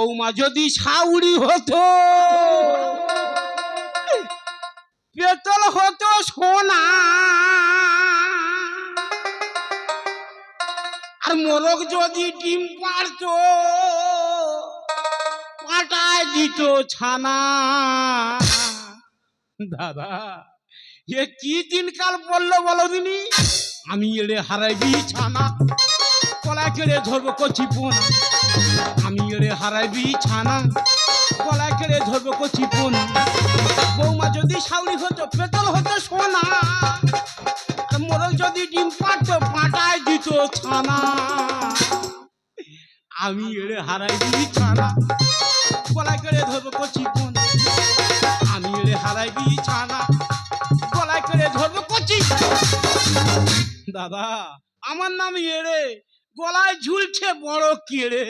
বৌমা যদি সাউরি হতো, পেতল হতো সোনা। আর মোরগ যদি ডিম পারতো, পাটায় দিত ছানা। দাদা, এ কি দিনকাল বলল বলো দিনি? আমি এড়ে হারাইবি ছানা, কলায় কেড়ে ধরবো কচি পোনা। আমি এড়ে হারাইবি ছানা। কলায় কেড়ে ধরবো কচি পোনা। বৌমা যদি সাউরি হতো, পেতল হতো সোনা। মোরগ যদি ডিম পারতো পাটায় দিত ছানা। আমি এড়ে হারাইবি ছানা। গলায় কেড়ে ধরবো কচি পোনা। আমি এড়ে হারাইবি ছানা। গলায় কেড়ে ধরবো কচি দাদা, আমার নাম এড়ে গলায় ঝুলছে বড় কেড়ে।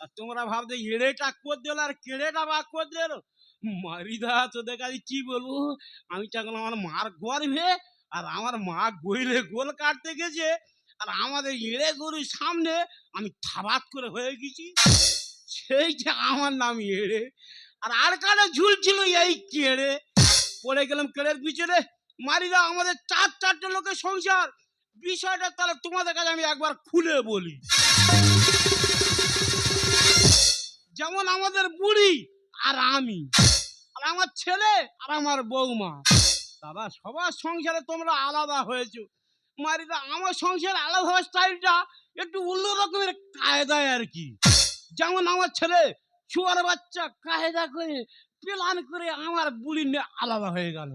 আর তোমরা ভাবতে এড়েটা কর দিল আর কেড়েটা বা কর দিল? মারিদা তোদের কাছে কি বলব? আমি তখন আমার মার গর্ভে, আর আমার মা গইলে গোল কাটতে গেছে, আর আমাদের এড়ে গরুর সামনে আমি থাবাত করে হয়ে গেছি। সেইটা আমার নাম এড়ে। আর আর কানে ঝুলছিল এই কেড়ে। পড়ে গেলাম কেড়ের পিছনে। মারিদা আমাদের চার চারটে লোকের সংসার। বিষয়টা তাহলে তোমাদের কাছে আমি একবার খুলে বলি। যেমন আমাদের বুড়ি আর আমি। আর আমার ছেলে আর আমার বৌমা দাদা সবার সংসারে তোমরা আলাদা হয়েছো। মারিদা, আমার সংসার আলাদা হওয়ার স্টাইলটা একটু অন্য রকমের কায়দায় আর কি। যেমন আমার ছেলে শুয়ার বাচ্চা কায়দা করে প্লান করে আমার বুড়ি নিয়ে আলাদা হয়ে গেল।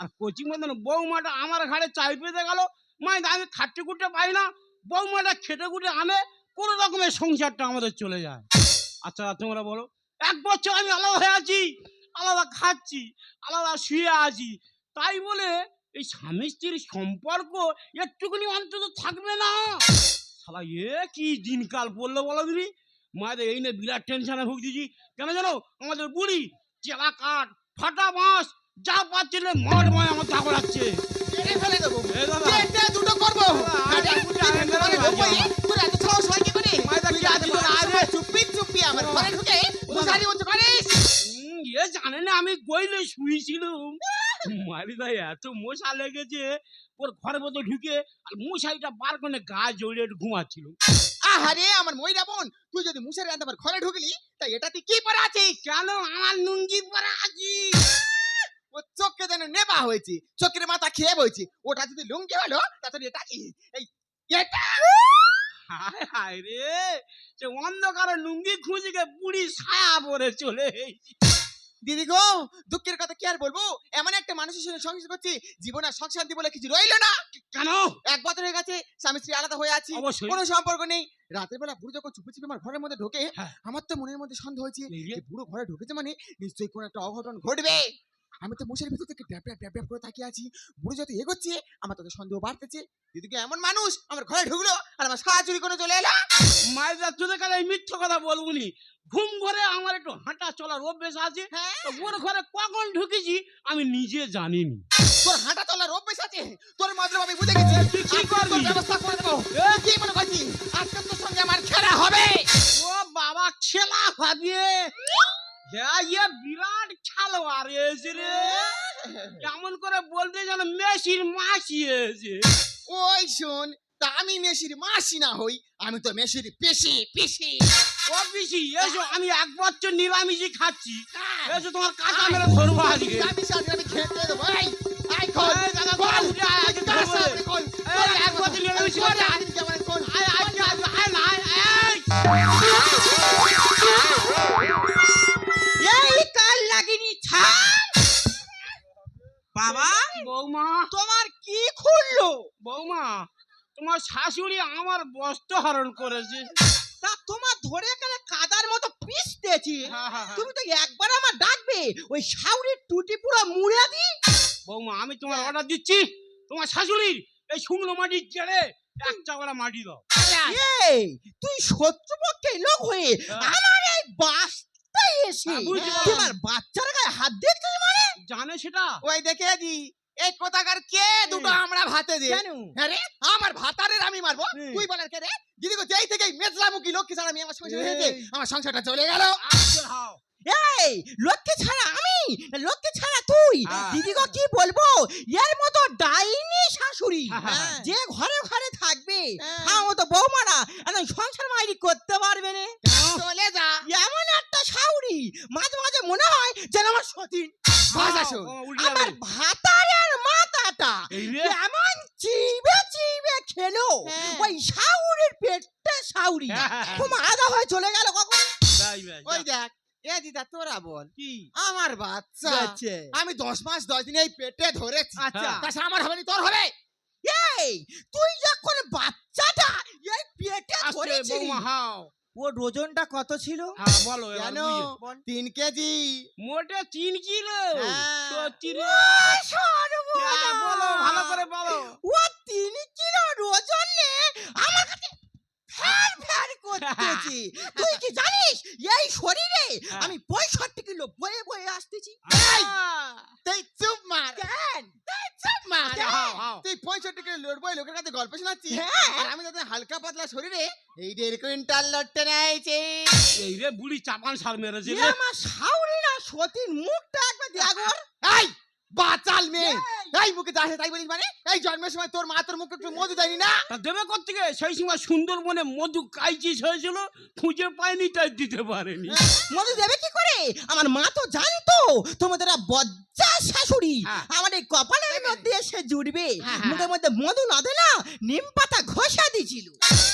আর কোচিং মতন বৌমাটা আমার ঘাড়ে চাই পেতে গেল। মাই আমি খাটতে কুটে পাই না। বৌমাটা খেটে কুটে আনে, কোনো রকমের সংসারটা আমাদের চলে যায়। আচ্ছা তোমরা বলো এক বছর আমি আলাদা হয়ে আছি আলাদা খাচ্ছি আলাদা শুয়ে আছি। তাই বলে এই স্বামী স্ত্রীর সম্পর্ক একটুখানি অন্তত থাকবে না। শালা এ কি দিনকাল পড়ল বলো দিদি? মায়েদের এই নিয়ে বিরাট টেনশনে ভুগতেছি কেন জানো? আমাদের বুড়ি চেলা কাঠ ফাটা বাঁশ যা পাচ্ছিলে মাঠ মায় আমার তা করাচ্ছে দুটো করব। আছে চুপি চুপি আমার ঘরে ঢুকে মশারি উঁচু করিস। এ জানে না আমি গইলে শুয়েছিলাম মারিদা এত মশা লেগেছে ওর ঘরের মধ্যে ঢুকে আর মশারিটা বার করে গা জড়িয়ে ঘুমাচ্ছিল আহারে, আমার ময়রা বোন, তুই যদি মশারি আনতে আমার ঘরে ঢুকলি তা এটা তুই কি পরে আছিস? কেন আমার লুঙ্গি পরে আছি ও চোখকে যেন নেবা হয়েছে চোখের মাথা খেয়ে বইছে ওটা যদি লুঙ্গি হলো তা তোর এটা কি? এই এটা? হায় হায় রে সে অন্ধকারে লুঙ্গি খুঁজিকে বুড়ি ছায়া পরে চলে দিদি গো দুঃখের কথা কি আর বলব? এমন একটা মানুষের সঙ্গে সংসার করছি জীবন সুখ শান্তি বলে কিছু রইল না। কেন? এক বছর হয়ে গেছে স্বামী স্ত্রী আলাদা হয়ে আছি কোনো সম্পর্ক নেই। রাতের বেলা বুড়ো যখন চুপি চুপি আমার ঘরের মধ্যে ঢোকে হ্যাঁ। আমার তো মনের মধ্যে সন্দেহ হয়েছে বুড়ো ঘরে ঢুকেছে মানে নিশ্চয়ই কোনো একটা অঘটন ঘটবে। আমি তো মশারির ভিতর থেকে ড্যাপ ড্যাপ ড্যাপ ড্যাপ করে তাকিয়ে আছি। বুড়ো যত এগোচ্ছে আমার তত সন্দেহ বাড়তেছে। দিদিকে এমন মানুষ আমার ঘরে ঢুকলো আর আমার সাহা চুরি করে চলে এলো। মায়ের তোদের কাছে মিথ্য কথা বলব নি ঘুম ঘরে আমার একটু হাঁটা চলার অভ্যেস আছে। হ্যাঁ? ওর ঘরে কখন ঢুকেছি আমি নিজে জানিনি। তোর হাঁটা চলার অভ্যেস আছে? তোর মতলব আমি বুঝে গেছি। তুই কি করবি? ব্যবস্থা করে দেবো। কি মনে করছিস? আজকে তোর সঙ্গে আমার খেলা হবে। ও বাবা খেলা হবে? হ্যাঁ ইয়ে বিরাট খেলোয়াড় এসে রে কেমন করে বলতে যেন মেসির মাসি এসে ওই শোন তা আমি মেশির মাসি না হই আমি তো মেশির পেশি পেশি ও পিসি এসো আমি এক বছর নিরামিষই খাচ্ছি এসো তোমার কাঁচা মেরে ধরবো আজকে আমি সাথে আমি খেতে দেবো এই আই কল এই দাদা, ধরবো রে। সামনে কল এই, এক বছর নিরামিষ কল খাচ্ছি। আদিন কেমন কল আয় আয় বাবা বৌমা। তোমার কি খুললো? বৌমা তোমার শাশুড়ি আমার বস্ত্র হরণ করেছে। তা তোমার ধরে এখানে কাদার মতো পিসতেছি হ্যাঁ, হ্যাঁ, হ্যাঁ। তুমি তো একবার আমার ডাকবে ওই শাউরির টুটি পুরো মুড়ে দি। বৌমা আমি তোমার অর্ডার দিচ্ছি। তোমার শাশুড়ির এই শুকনো মাটি কেড়ে এক চাওয়ালা মাটি দাও। এই তুই শত্রুপক্ষে লোক হয়ে। আমার এই এসে হ্যাঁ, বুঝতে পারলাম। তোমার বাচ্চার গায়ে হাত দিচ্ছিস মানে? জানে সেটা। ওই দেখে দি এই কোথাকার কে? দুটো আমরা ভাতে দে। আরে আমার ভাতারের আমি মারবো। তুই বলার কে রে? দিদি গো যেই থেকে মেজলামুখী লক্ষ্মী ছাড়া আমি আমার সংসার হয়েছে আমার সংসারটা চলে গেল। এই লক্ষ্মী ছাড়া আমি? লক্ষ্মী ছাড়া তুই? হ্যাঁ। দিদি গো কি বলব? এর মতো ডাইনি শাশুড়ি। হ্যাঁ। যে ঘরে ঘরে থাকবে হ্যাঁ। আমার মতো বৌমারা সংসার মাইরি করতে পারবে না। চলে যা। এমন মাঝে মাঝে মনে হয় যেন আমার সতীন। ভাষা হাও, শোন। ও, উল্টে আমার। ভাতারের মাথাটা এমন চিবে চিবে খেলো। হ্যাঁ। ওই শাউরির পেটে শাউরি। হ্যাঁ। খুব আদা হয়ে চলে গেল কখন? ওই দেখ এ দিদা তোরা বল। কি? আমার বাচ্চা আমি দশ মাস দশ দিন এই পেটে ধরেছি। আচ্ছা। তাছাড়া আমার হবে তোর হবে? এই তুই যখন বাচ্চাটা এই পেটে হাও। ওর ওজনটা কত ছিল? হ্যাঁ বলো কেন? তিন কেজি। মোটে তিন কিলো। হ্যাঁ। সত্যি হ্যাঁ, বলো ভালো করে বলো। ও তিন কিলো ওজন নে আমার কাছে ফ্যার ফ্যার করতেছি। তুই কি জানিস? এই শরীরে। আমি পঁয়ষট্টি কিলো বয়ে বয়ে আসতেছি। তুই চুপ মার। কেন? হাও। তুই পঁয়ষট্টি কিলো লড়বই লোকের কাছে গল্প শোনাচ্ছি হ্যাঁ। আর আমি তাদের হালকা পাতলা শরীরে এই দেড় কুইন্টাল লড়তে নেয়েছি এই রে বুড়ি চাপান সার মেরেছে আমার সাউরি না সতীন মুখটা একবার দেখো এই! বাচাল মেয়ে। এই মুখে যা তাই বলিস মানে? এই জন্মের সময় তোর মা তোর মুখে একটু মধু দেয়নি না? তা দেবে কোথেকে সেই সময় সুন্দরবনে মধু কাইচিস হয়েছিল খুঁজে পায়নি তাই দিতে পারেনি। মধু দেবে কি করে? আমার মা তো জানতো তোমাদের বজ্জা শাশুড়ি। হ্যাঁ। আমার এই কপালের মধ্যে এসে জুড়বে। হ্যাঁ, হ্যাঁ। মুখের মধ্যে মধু না দে না নিম পাতা ঘষা দিছিল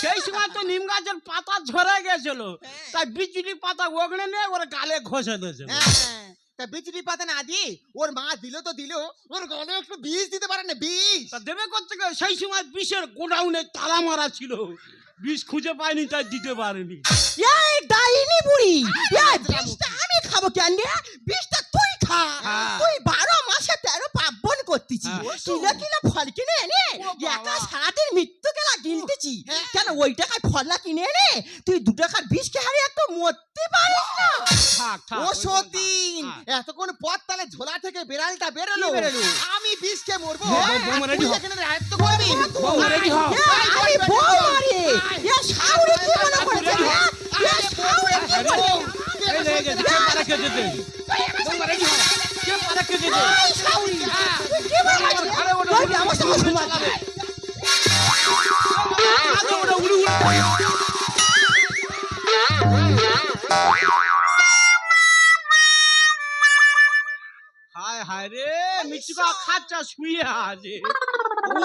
সেই সময় তো নিম গাছের পাতা ঝরে গেছিল। হ্যাঁ। তাই বিচুলি পাতা ওগড়ে নিয়ে ওর গালে ঘষে দিয়েছিল। হ্যাঁ, তা বিচুলি পাতা না দিয়ে ওর মা দিল তো দিল ওর গলে একটু বিষ দিতে পারে না বিষ তা দেবে করতে সেই সময় বিষের গোডাউনে তালা মারা ছিল। বিষ খুঁজে পায়নি তাই দিতে পারেনি। এই ডাইনি বুড়ি এই বিষটা আমি খাব কেন বিষটা তুই খা। তুই বারো মাসে তেরো পার্বণ করতেছি। হ্যাঁ। কিলো কিলো ফল কিনে এনে একা সারাদিন মৃত্যু গেলা গিলতেছি। হ্যাঁ। কেন ওই টাকায় ফলটা কিনে এনে তুই দু টাকার বিষ কে হারিয়ে একটু মরতে পারিস না? ও সতীন হ্যাঁ। এতক্ষণ পথ তালে ঝোলা থেকে বেড়ালটা বেরোলো? আমি বিষ খেয়ে মরবো। এখানে রায়ত্ব করবি? বৌমা ready হও। এ, আমি বউ মারি এ শাউরি কি মনে করেছে? এ শাউরি কি এই কে দিতে? আমার উড়ে উড়ে উড়ে হায় হায় রে মিচুকা খাচ্চা শুয়ে আছে।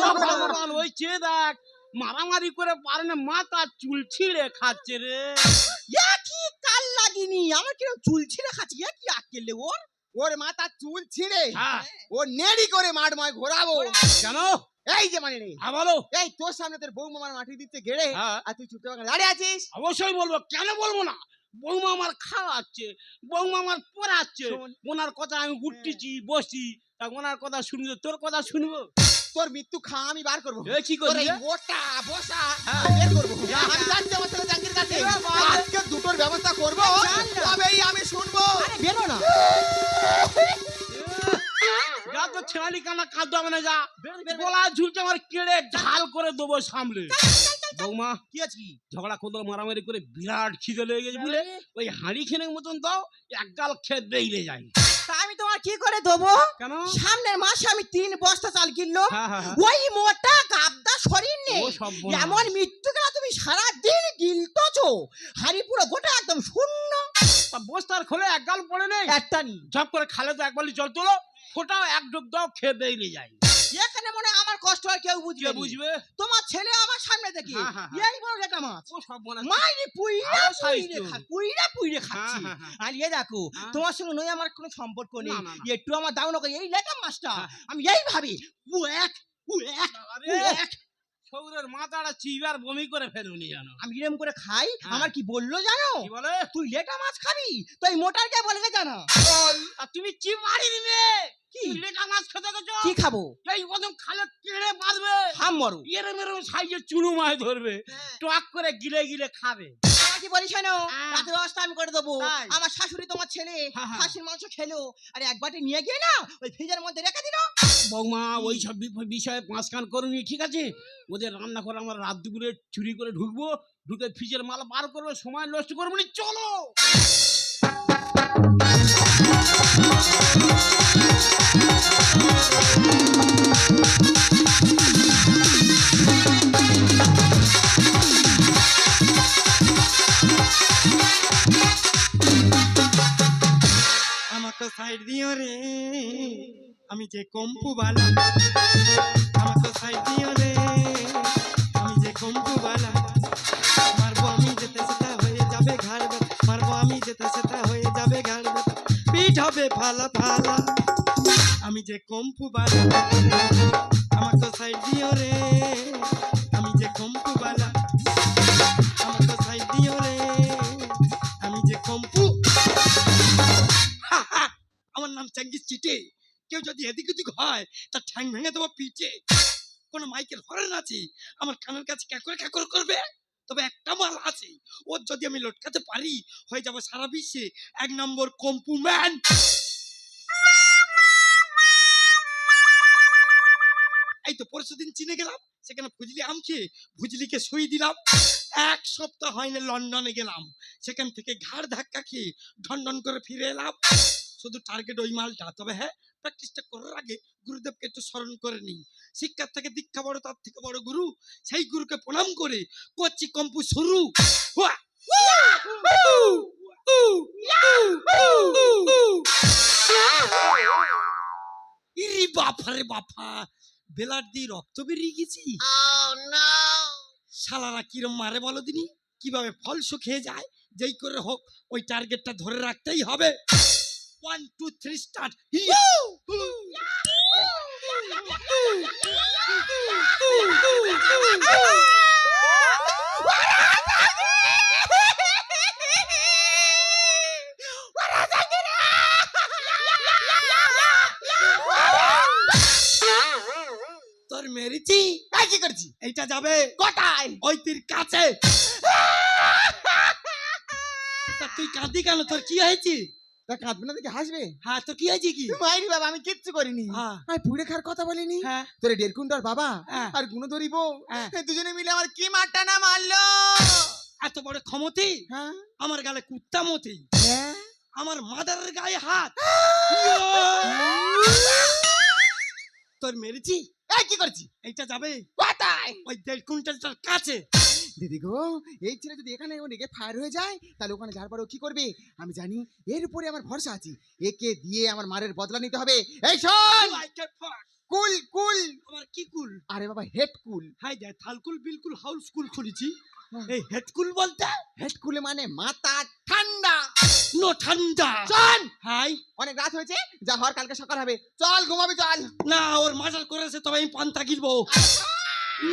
ভগবান ওই চেয়ে দেখ মারামারি করে পারে না মাথা চুল ছিঁড়ে খাচ্ছে রে। কি কাল লাগিনি? আমার কিরম চুল ছিঁড়ে খাচ্ছি কি আকেলে ওর? ওর মাথা চুল ছিঁড়ে হ্যাঁ। ও নেড়ি করে মাঠ মাঠময় ঘোরাবো। কেন? এই যে মানে বলো। এই তোর সামনে তোর বউ মামার মাটি দিতে গেড়ে হ্যাঁ। আর তুই চুপচাপ দাঁড়িয়ে আছিস? অবশ্যই বলব। কেন বলব না? বৌমা আমার খাওয়াচ্ছে বৌমা আমার পড়াচ্ছে। ওনার কথা আমি উঠতেছি বসি তা ওনার কথা শুনব তোর কথা শুনব। তোর মৃত্যু খা আমি বার করব। কি করবি মোটা বসা হ্যাঁ। বের করব। আমি যাচ্ছি আমার ছেলে জাঙ্গির কাছে। আজকে দুটোর ব্যবস্থা করব। তবেই আমি শুনব। বেরো না। যা তো ছেড়ালি কানা কাঁদতে হবে না যা। গলা ঝুলছে আমার কেড়ে ঝাল করে দেবো সামলে। বৌমা কি আছে? ঝগড়া মারামারি করে বিরাট খিদে লেগে গেছে বলে ওই হাঁড়ি খেনের মতন দাও এক গাল খেয়ে বেইলে যায় তা আমি তোমার কি করে দেবো? সামনের মাসে আমি তিন বস্তা চাল কিনলো। ওই মোটা গাবদা শরীর নেই। এমন মৃত্যু গেলা তুমি সারাদিন গিলতেছো? হাড়ি পুরো গোটা একদম শূন্য। বস্তার খোলে এক গাল পড়ে নেই? একটা নি ঝপ করে খালে তো এক বালি জল তোলো ফোটাও এক ডুব দাও খেয়ে বেইলে যায় এখানে মনে আমার কষ্ট হয় কেউ বুঝবে বুঝবে তোমার ছেলে আমার সামনে দেখি হ্যাঁ, হ্যাঁ, হ্যাঁ। এই বড় একটা মাছ ও সব বোনা মাইরে পুইরা পুইরে খা পুইরা পুইরে খাচ্ছি। আর ইয়ে দেখো। তোমার সঙ্গে নয় আমার কোনো সম্পর্ক নেই। একটু আমার দাও না এই লেটা মাছটা। আমি এই ভাবি এক এক এক শৌরের মাথাটা চিবার বমি করে ফেলুনি জানো। আমি এরম করে খাই? হ্যাঁ। আমার কি বলল জানো? কি বলে? তুই লেটা মাছ খাবি? তো এই মোটার কে বলে জানা আর তুমি কি মারি দিবে কি? লেটা মাছ খেতে গেছো? কি খাব? এই খালে কেড়ে বাঁধবে। হাম মরো। এরম এরম সাইজে চুলু মাছ ধরবে। টক করে গিলে গিলে খাবে। কি না হ্যাঁ। ব্যবস্থা আমি করে দেবো। আমার শাশুড়ি তোমার ছেলে। খাসির মাংস খেলো। আর এক বাটি নিয়ে গিয়ে না ওই ফ্রিজের মধ্যে রেখে দিল। বৌমা ওই সব বিষয়ে পাঁচ কান করুনি ঠিক আছে? ওদের রান্না করে আমরা রাত দুপুরে চুরি করে ঢুকবো ঢুকে ফ্রিজের মাল বার করব সময় নষ্ট করব না চলো! আমাকে সাইড দিও রে আমি যে কম্পু বালা, আমাকে সাইড দিও রে আমি যে কম্পু বালা, মারবো আমি যেতে সেটা হয়ে যাবে ঘাড় ব্যথা। মারবো আমি যেতে সেটা হয়ে যাবে ঘাড়। পিঠ হবে ফালা ফালা, আমি যে কম্পু বালা, আমাকে সাইড দিও রে হয়, তার ঠ্যাং ভেঙে দেবো পিঠে। কোন মাইকেল হরেন আছে? আমার কানের কাছে ক্যাকর ক্যাকর করবে? তবে একটা মাল আছে। ওর যদি আমি লটকাতে পারি, হয়ে যাব সারা বিশ্বে এক নম্বর কম্পু ম্যান। এই তো পরশু দিন চিনে গেলাম। সেখানে ফুজলি আম খেয়ে ভুজলিকে সই দিলাম। এক সপ্তাহ হয়নি লন্ডনে গেলাম। সেখান থেকে ঘাড় ধাক্কা খেয়ে ঢন করে ফিরে এলাম। শুধু টার্গেট ওই মালটা। তবে হ্যাঁ প্র্যাকটিসটা করার আগে গুরুদেবকে একটু স্মরণ করে নিই। শিক্ষার থেকে দীক্ষা বড় তার থেকে বড় গুরু। সেই গুরুকে প্রণাম করে করছি কম্পু! উ! ইরি বাপা রে বাপা বেলার দিয়ে রক্ত বেরিয়ে গেছি। শালারা কিরম মারে বলো দিনি? কীভাবে ফল শুকিয়ে যায়? যেই করে হোক ওই টার্গেটটা ধরে রাখতেই হবে। ওয়ান টু থ্রি স্টার্ট তোর মেরেছি? কি করছি? এইটা যাবে। কোথায়? ওই তীর কাছে তুই কাঁদি কেন? তোর কি হয়েছে? তা কাঁদবে না দেখে হাসবে? হ্যাঁ তোর কি হয়েছে কি? মাইরি বাবা আমি কিচ্ছু করিনি। হ্যাঁ। আমি পুড়ে খার কথা বলিনি। হ্যাঁ। তোরে কুইন্টাল বাবা হ্যাঁ। আর গুণধরি বউ হ্যাঁ। দুজনে মিলে আমার কি মারটা না মারলো? এত বড় ক্ষমতি? আমার গালে কুত্তা মতি? আমার মাদারের গায়ে হাত? তোর মেরেছি? কি করছি? এইটা যাবে? কোথায়? ওই দেড় কুইন্টালটার কাছে। দিদি গো এই ছেলে যদি এখানে ওদিকে ফায়ার হয়ে যায় তাহলে ওখানে যার পরে কি করবে? আমি জানি এর উপরে আমার ভরসা আছে। একে দিয়ে আমার মারের বদলা নিতে হবে। এই শোন. কুল কুল! আমার কি কুল? আরে বাবা হেড কুল। হাই দেয় থালকুল বিলকুল হাউল স্কুল খুলেছি। এই হেডকুল বলতে? হেড কুলে মানে মাথা ঠান্ডা। নো ঠান্ডা। চল! হাই। অনেক রাত হয়েছে যা হওয়ার কালকে সকাল হবে। চল ঘুমাবি চল। না ওর মাজার করেছে তবে আমি পান্তা গিলবো। মরণ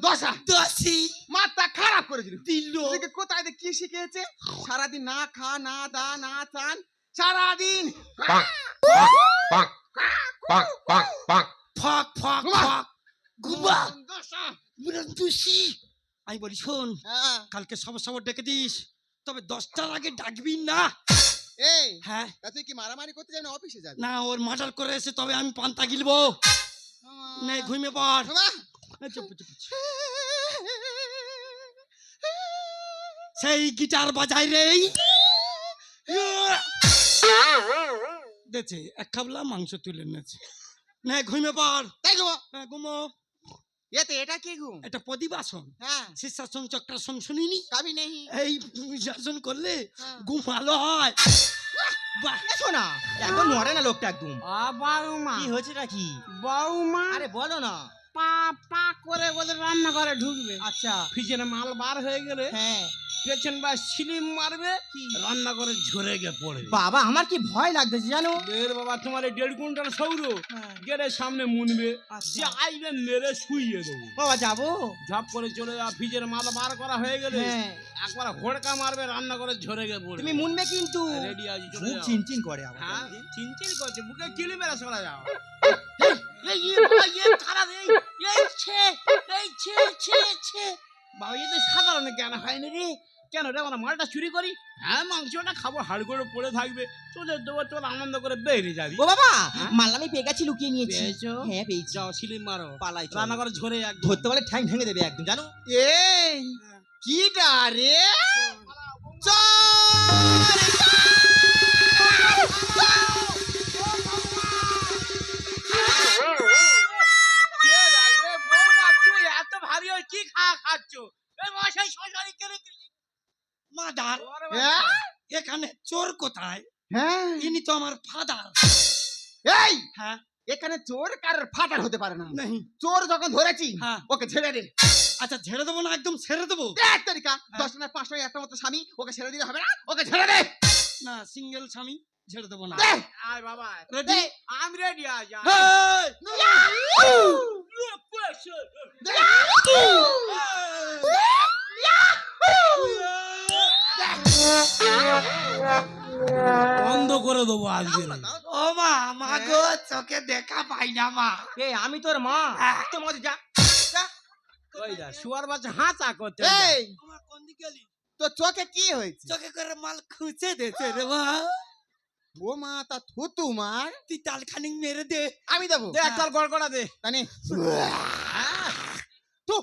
দশা। দাসি মাথা খারাপ করে দিল। দিল। এদিকে কোথায় কি শিখেছে? সারাদিন না খা না দা না চান। সারাদিন ফাক ফাক গুবা। ফাক। গুবা আমি বলি শোন হ্যাঁ, কালকে সব সব ডেকে দিস তবে দশটার আগে ডাকবি না এই হ্যাঁ তুই কি মারামারি করতে যাবি না অফিসে যাবি না ওর মার্ডার করে এসে তবে আমি পান্তা গিলবো নে ঘুমিয়ে পড় চুপ, চুপ। সেই গিটার বাজাই রে দেখছে এক খাবলা মাংস তুলে নেছে নে ঘুমিয়ে পড় তাই ঘুমো হ্যাঁ, ঘুমো এতে এটা কি ঘুম এটা প্রদীপাসন। হ্যাঁ। শীর্ষাসন চক্রাসন শুনিনি? কাবি নেই। এই শাসন করলে হ্যাঁ। ঘুম ভালো হয়। বাহ। এখন মরে না লোকটা একদম আ কি হয়েছে নাকি? বাউমা। আরে বলো না। পা পা করে ওদের রান্নাঘরে ঢুকবে। আচ্ছা। ফ্রিজের মাল বার হয়ে গেলে হ্যাঁ। পেছন বা সিলিম মারবে রান্না করে ঝরে গে পড়বে। বাবা আমার কি ভয় লাগতেছে জানো? বের বাবা তোমার এই দেড় কুইন্টাল সৌর গেটের সামনে মুনবে যে আইবে মেরে শুইয়ে দেবো। বাবা যাব? ঝপ করে চলে যাওয়া ফ্রিজের মাল বার করা হয়ে গেলে হ্যাঁ। একবার হোড়কা মারবে রান্না করে ঝরে গে পড়বে। তুমি মুনবে কিন্তু। রেডি আছি চলে যাও। চিনচিন করে আবার। হ্যাঁ চিনচিন করছে বুকে কিলি মেরে চলে যাও। এই এই খারাপ এই এই ছে এই ছে ছে ছে। বাবা এই তো সাধারণ জ্ঞান হয়নি রে। কেন রে আমরা মালটা চুরি করি? হ্যাঁ মাংসটা খাব হাড় করে পড়ে থাকবে। চলে দেবো তোর আনন্দ করে বেরিয়ে যাবি। ও বাবা হ্যাঁ? মাল আমি পেয়ে গেছি লুকিয়ে নিয়েছি। পেয়েছ? হ্যাঁ পেয়েছি। যাও সিলিম মারো। পালাই চল। রান্না করে ঝরে এক ধরতে পারলে ঠ্যাং ভেঙে দেবে একদম জানো? এই কিটা রে? চল! কে লাগবে? বউ রাখছো এত ভারী হয় কি খা খাচ্ছ এই মশাই শশারি কেন মাদার হ্যাঁ? এখানে চোর কোথায় হ্যাঁ ইনি তো আমার ফাদার এই হ্যাঁ এখানে চোর কারোর ফাটার হতে পারে না নেই চোর যখন ধরেছি হ্যাঁ। ওকে ছেড়ে দে আচ্ছা ঝেড়ে দেবো না একদম ছেড়ে দেবো এক তারিখা দশ টাকা পাঁচশো একটা মতো স্বামী ওকে ছেড়ে দিলে হবে না ওকে ছেড়ে দে না সিঙ্গেল স্বামী ঝেড়ে দেবো না। আয় বাবা রেডি আমি রেডি আজ বন্ধ করে দেবো আজকে ও মা মা গো চোখে দেখা পাই না মা। এ আমি তোর মা? হ্যাঁ। তোর মধ্যে যা শুয়ার বাচ্চা হাঁচা করতে এই! কোন দিকে গেলি তো চোখে কি হয়েছে? চোখে করে মাল খুঁজে দেছে রে মা। ও মা তা থুতু মার তুই তাল খানিক মেরে দে। আমি দেবো। দে একটাল গড়গড়া দে। জানি তো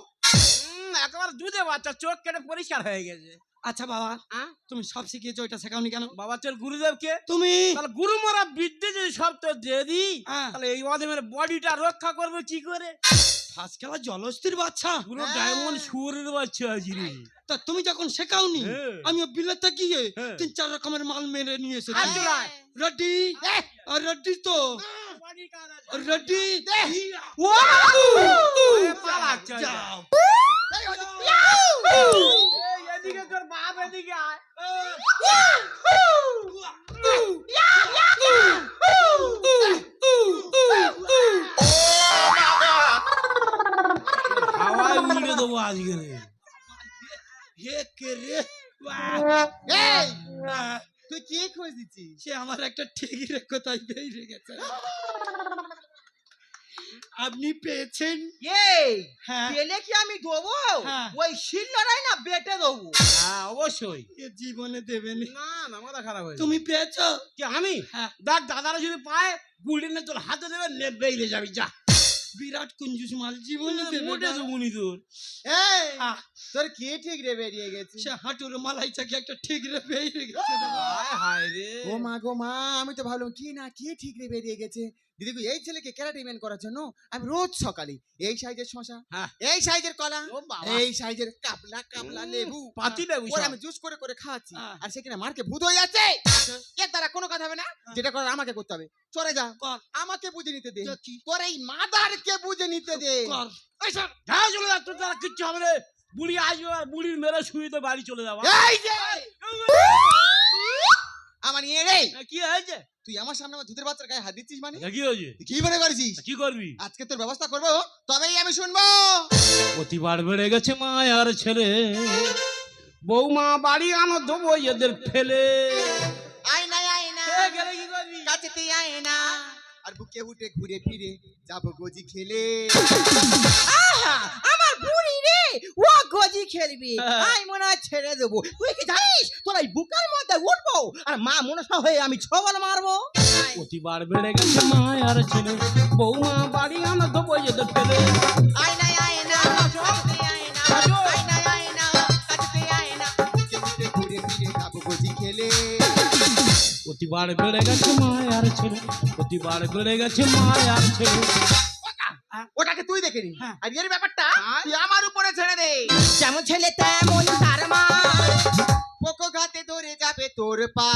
একবার দুধে বাচ্চা চোখ কেটে পরিষ্কার হয়ে গেছে। আচ্ছা বাবা হ্যাঁ? তুমি সব শিখিয়েছো ওইটা শেখাওনি কেন? বাবা চল গুরুদেবকে। তুমি? তাহলে গুরু মরা বিদ্যে যদি সব তো দিয়ে দিই হ্যাঁ। তাহলে এই অধমের বডিটা রক্ষা করব কি করে? খেলা জলস্থির বাচ্চা। পুরো হ্যাঁ। ডায়মন্ড শুয়োরের বাচ্চা তা তুমি যখন শেখাওনি হ্যাঁ। আমি বিলেতে গিয়ে হ্যাঁ। তিন চার রকমের মাল মেরে নিয়ে এসেছি। রেডি? রেডি তো? রেডি? ও। যাও। এদিকে তোর বাপ এদিকে আয়। হাওয়ায় উড়ে দেবো আজকে রে। হে কে রে? এই তুই কি খুঁজছিস? সে আমার একটা ঠিকই রে কোথায় বেরিয়ে গেছে। আপনি পেয়েছেন। এই হ্যাঁ। পেলে কি আমি দেবো? হ্যাঁ। ওই শিল লড়াই না বেটে দেবো। হ্যাঁ অবশ্যই। এ জীবনে দেবেন। না না মাথা খারাপ হয়ে তুমি পেয়েছ। কি আমি? দেখ দাদারা যদি পায় গুলি নে তোর হাতে দেবে নেবে বেরিয়ে যাবি যা। বিরাট কুঞ্জুস মাল জীবনে দেবে মোটে না। দেবুনি তোর। এই! তোর কি ঠিক রে বেরিয়ে গেছে সে হাঁটুর মালাই চাকি একটা ঠিক রে বেরিয়ে গেছে হায় হায় রে। ও মা গো মা আমি তো ভাবলাম কি না কি ঠিক রে বেরিয়ে গেছে? দিদি গো, এই ছেলেকে ক্যারাটে মেন করার জন্য আমি রোজ সকালে এই সাইজের শশা হ্যাঁ। এই সাইজের কলা ও বাবা। এই সাইজের কাপলা কাপলা লেবু পাতি লেবু ওর। আমি জুস করে করে খাওয়াচ্ছি হ্যাঁ। আর সেখানে মারকে ভূত হয়ে যাচ্ছে। এর দ্বারা কোনো কথা হবে না। যেটা করার আমাকে করতে হবে। চলে যা। কর। আমাকে বুঝে নিতে দে? তোর এই মাদারকে বুঝে নিতে দে। কর। এই সব যা চলে যা তোর দ্বারা কিচ্ছু হবে রে বুড়ি আসবে আর বুড়ির মেরে শুয়ে তো বাড়ি চলে যাবা। এই যে! আমার নিয়ে রে! কি হয়েছে? তুই আমার সামনে আমার ধুতের বাচ্চার গায়ে হাত দিচ্ছিস মানে? কি হয়েছে? কি মনে করেছিস? কি করবি? আজকে তোর ব্যবস্থা করব তবেই আমি শুনব। প্রতিবার বেড়ে গেছে মায়ার ছেলে। বৌমা বাড়ি আনো দেবো এদের ফেলে। আয়না আয়না গেলে কি করবি? কাছেতে আয়না আর বুকে উঠে ঘুরে ফিরে যাব গজি খেলে। আহা, ও গজি খেলবি। আমি মনে হয় ছেড়ে দেবো তুই কি জানিস তোর এই বুকের মধ্যে উঠবো? আর মা মনসা হয়ে আমি ছবল মারবো? প্রতিবার বেড়ে গেছে মায়ার ছেলে। বৌমা বাড়ি আনো দেবো এদের ফেলে। ফিরে যাব গজি খেলে। প্রতিবার বেড়ে গেছে মায়ার ছেলে। প্রতিবার বেড়ে গেছে মায়ার ছেলে। তুই দেখে নি হ্যাঁ। আর এর ব্যাপারটা তুই আমার উপরে ছেড়ে দে। যেমন ছেলে তেমন তার মা। পোকো ঘাতে ধরে যাবে তোর পা।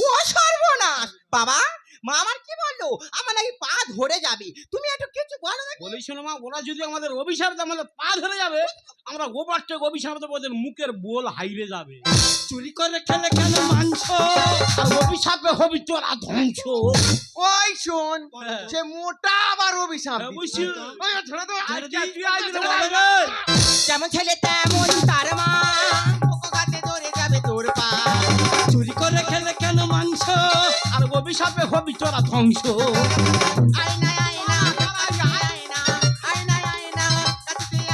ও সর্বনাশ। বাবা মা আমার কি বলল? আমার নাকি পা ধরে যাবে। তুমি একটু কিছু বলো না বলিস না মা ওরা যদি আমাদের অভিশাপ দেয়, আমাদের পা ধরে যাবে আমরা থেকে অভিশাপ দেবো ওদের মুখের বোল হাইরে যাবে। চুরি করে খেলে কেন মাংস আর অভিশাপে হবি তোরা ধ্বংস। ওই শোন হ্যাঁ। সে মোটা আবার অভিশাপ হ্যাঁ, বুঝছি। ওই ছেড়ে দে আজকে তুই আজ রে, দে। যেমন ছেলে তেমন তার মা। অভিশাপে হবি তোরা ধ্বংস। আয়না আয়না আয়না আয়না আয়না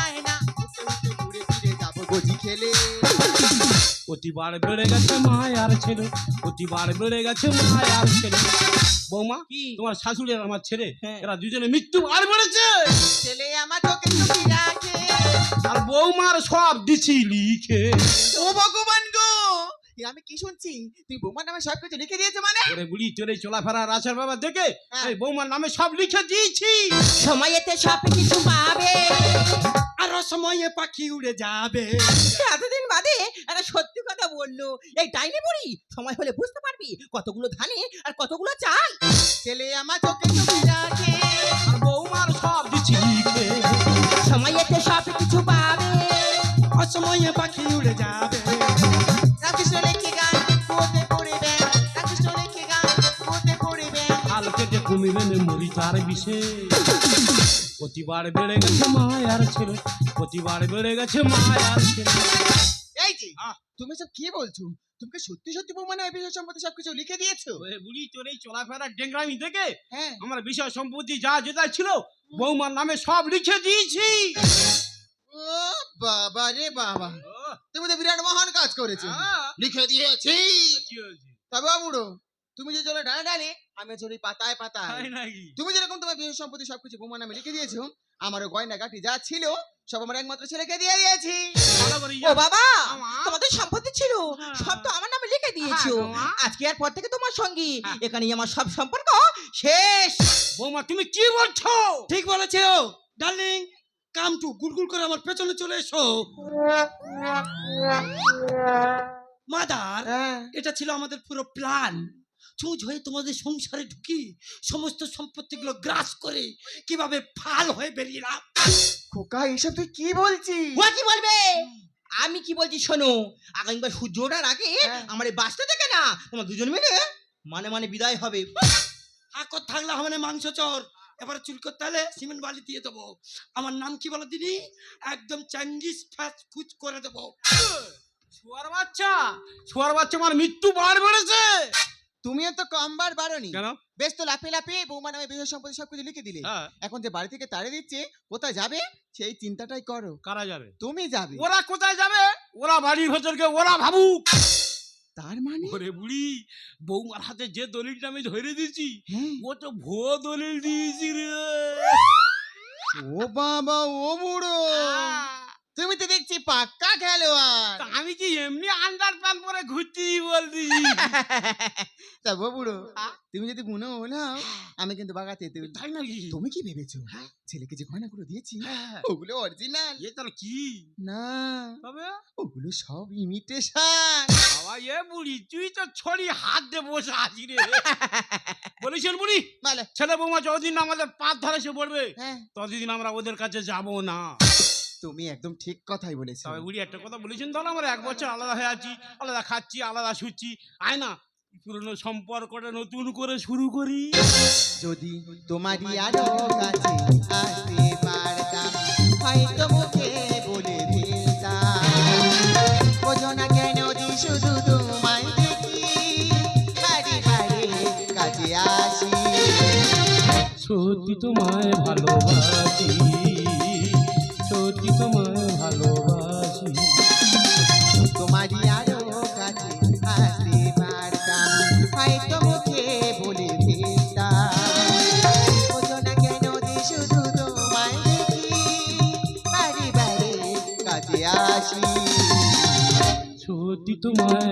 আয়না। খেলে প্রতিবার বেড়ে গেছে মায়ার ছেলে প্রতিবার বেড়ে গেছে মায়ার ছেলে। বৌমা কি? তোমার শাশুড়ি আর আমার ছেলে হ্যাঁ। এরা দুজনে মৃত্যু আর বেড়েছে। ছেলে আমার চোখে আর বৌমার সব দিছি লিখে। ও ভগবান গো! আমি কি শুনছি? তুই বৌমার নামে সব কিছু লিখে দিয়েছে মানে? ওরে বুড়ি চলে চলাফেরা বাবা দেখে হ্যাঁ। এই বৌমার নামে সব লিখে দিয়েছি। সময়েতে সব কিছু পাবে। আর সময়ে পাখি উড়ে যাবে। এতদিন বাদে একটা সত্যি কথা বলল। এই ডাইনি বুড়ি সময় হলে বুঝতে পারবি কতগুলো ধানে আর কতগুলো চাল। ছেলে আমার চোখে চোখে রাখে আর বৌমার সব লিখে। সময়েতে সব কিছু পাবে। অসময়ে পাখি মরি তার বিষে। প্রতিবার বেড়ে গেছে মায়ার ছেলে প্রতিবার বেড়ে গেছে মায়ার ছেলে। এই যে তুমি সব কি বলছো? তুমি সত্যি সত্যি নামে বিষয় সম্পত্তি সবকিছু লিখে দিয়েছ? বুড়ি তোর এই চলাফেরা ডেঙ্গরামি দেখে হ্যাঁ। আমার বিষয় সম্পত্তি যা যেটা ছিল বৌমার নামে সব লিখে দিয়েছি। ও বাবা রে বাবা। তুমি তো বিরাট মহান কাজ করেছ। হ্যাঁ, লিখে দিয়েছি। তবে বুড়ো তুমি যে চলে ডানে ডানে আমি চলি পাতায় পাতায়। তুমি যেরকম তোমার বিষয় সম্পত্তি সবকিছু বৌমা নামে লিখে দিয়েছ আমারও গয়না গাঠি যা ছিল সব আমার একমাত্র ছেলেকে দিয়ে দিয়েছি। ও বাবা। তোমাদের সম্পত্তি ছিল হ্যাঁ। সব তো আমার নামে লিখে দিয়েছ। হ্যাঁ, আজকে আর পর থেকে তোমার সঙ্গী হ্যাঁ। এখানেই আমার সব সম্পর্ক শেষ। বৌমা তুমি কি বলছো? ঠিক বলেছে। ডার্লিং কাম টু গুলগুল করে আমার পেছনে চলে এসো। মাদার এটা ছিল আমাদের পুরো প্ল্যান। চুজ হয়ে তোমাদের সংসারে ঢুকি সমস্ত সম্পত্তিগুলো গ্রাস করে কীভাবে ফাল হয়ে বেরিয়েলাম খোকা এসব তুই কি বলছিস? ও কি বলবে? আমি কি বলছি শোনো আগামীবার সূর্য ওঠার আগে হ্যাঁ। আমার এই বাসটা থেকে না তোমার দুজন মিলে মানে মানে বিদায় হবে। হাকর থাকলে হবে না মাংস চর? এবারে চুল করতে হলে সিমেন্ট বালি দিয়ে দেবো। আমার নাম কি বলো দিদি? একদম চাঙ্গিস ফ্যাস ফুচ করে দেবো। শুয়ার বাচ্চা শুয়ার বাচ্চা আমার মৃত্যু বার বেড়েছে। তুমিও তো কম বার বারোনি কেন? বেশ তো লাফিয়ে লাফিয়ে বৌমা নামে বিষয় সম্পত্তি সবকিছু লিখে দিলে। হ্যাঁ। এখন যে বাড়ি থেকে তাড়িয়ে দিচ্ছে কোথায় যাবে? সেই চিন্তাটাই করো। কারা যাবে? তুমি যাবে। ওরা কোথায় যাবে? ওরা বাড়ির ভেতরকে ওরা ভাবুক। তার মানে? ওরে বুড়ি বৌমার হাতে যে দলিলটা আমি ধরে দিয়েছি হ্যাঁ। ও তো ভুয়ো দলিল দিয়েছি রে। ও বাবা ও বুড়ো। তুমি তো দেখছি পাক্কা খেলোয়াড়। আমি কি এমনি আন্ডার প্যান্ট পরে ঘুরছি বলছি? তা ও বুড়ো তুমি যদি মনে হলাও আমি কিন্তু বাগাতে তুই তাই নাকি? তুমি কি ভেবেছো? ছেলেকে যে গয়নাগুলো দিয়েছি হ্যাঁ। ওগুলো অরিজিনাল এ তাহলে কি? না তবে? ওগুলো সব ইমিটেশন বাবা এ বুড়ি তুই তো ছড়ি হাত দিয়ে বসে আছি রে। বলেছেন বুড়ি? বলে। ছেলে বৌমা যতদিন না আমাদের পাত ধরে সে পড়বে হ্যাঁ। ততদিন আমরা ওদের কাছে যাব না। তুমি একদম ঠিক কথাই বলেছ। তবে বুড়ি একটা কথা বলেছেন তাহলে? আমরা এক বছর আলাদা হয়ে আছি আলাদা খাচ্ছি আলাদা শুচ্ছি। আয় না পুরনো সম্পর্কটা নতুন করে শুরু করি। যদি তোমারই আরও কাছে আসতে পারতাম হয়তো মুখে বলে ফেলতাম বোঝো না কেন যে শুধু তোমায় দেখি বাড়ি বাড়ি কাছে আসি। সত্যি তোমায় ভালোবাসি। আসি সত্যি তোমায় ভালোবাসি